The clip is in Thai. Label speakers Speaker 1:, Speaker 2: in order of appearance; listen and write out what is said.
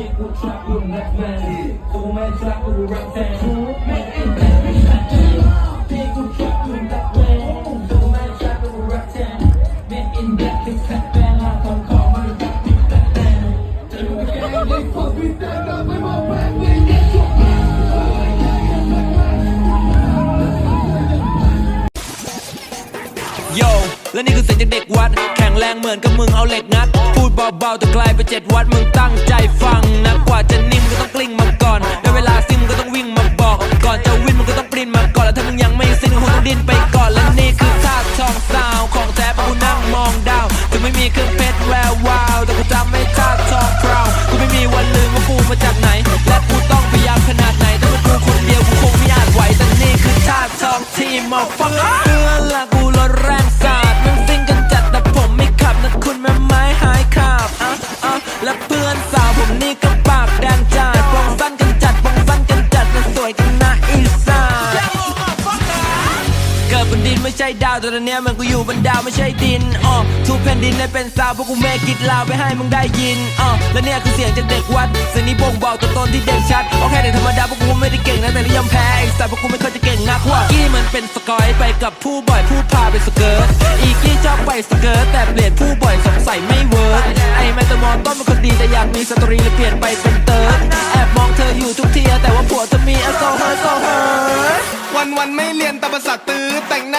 Speaker 1: พี่กูทรัพย์กูแรปแมนกูไม่ทรัพย์กูแรปแทนไม่เอ็นแบบไม่ชัดเจนพี่กูทรัพย์กูแรปแมนกูไม่ทรัพย์กูแรปแทนไม่เอ็นแบบไม่ชัดเจนหาคนของมันแบบไม่ชัดเจนจะรู้ว่าแกได้พอพี่แต่ก็ไม่มาแบกไม่ได้จบ
Speaker 2: โยและนี่คือเสียงจากเด็กวัด แข็งแรงเหมือนกับมึงเอาเหล็กงัด พูดเบาๆแต่ไกลไปเจ็ดวัดมึงตั้งใจฟัง ก่อนจะวินมึงก็ต้องปรินมาก่อนแล้วถ้ามึงยังไม่สิ้นก็คงต้องดิ้นไปก่อนและนี่คือท่าทองสาวของแท้ปะกูนั่งมองดาวถึงไม่มีเครื่องเพชรแวววาวแต่กูจำไม่ท่าทองพราวกูไม่มีวันลืมว่ากูมาจากไหน และกูต้องพยายามขนาดไหนถ้าเป็นกูคนเดียวกูคงไม่อาจไหวแต่นี่คือท่าทองที่มาฟังเพื่อนละกูรถแร เกิดบนดินไม่ใช่ดาวแต่ตอนนี้มันกูอยู่บนดาวไม่ใช่ดินอ๋อทุกแผ่นดินเลยเป็นซาวพวกกูเมกิดลาวไปให้มึงได้ยินอ๋อและเนี่ยคือเสียงจากเด็กวัดเสียงนี้บ่งบอกตัวตนที่เด่นชัดโอเคเด็กธรรมดาพวกกูไม่ได้เก่งนะแต่นิยมแพ้ไอ้สัตว์พวกกูไม่เคยจะเก่งนักว่ากี้มันเป็นสกอยไปกับผู้บ่อยผู้พาไปสเกิร์ตอีกี้ชอบไปสเกิร์ตแต่เปลี่ยนผู้บ่อยสงสัยไม่เวิร์กไอ้แมตมอนต้นเป็นคนดีแต่อยากมีสตรีเลยเปลี่ยนไปเป็นเติร์ดแอบมองเธออยู่ทุกทีแต่ว่าผัวเธอมีอโซเฮอร์โซเฮอร์
Speaker 3: วันวันไม่เรียน แต่ภาษาตื้อแต่งหน้า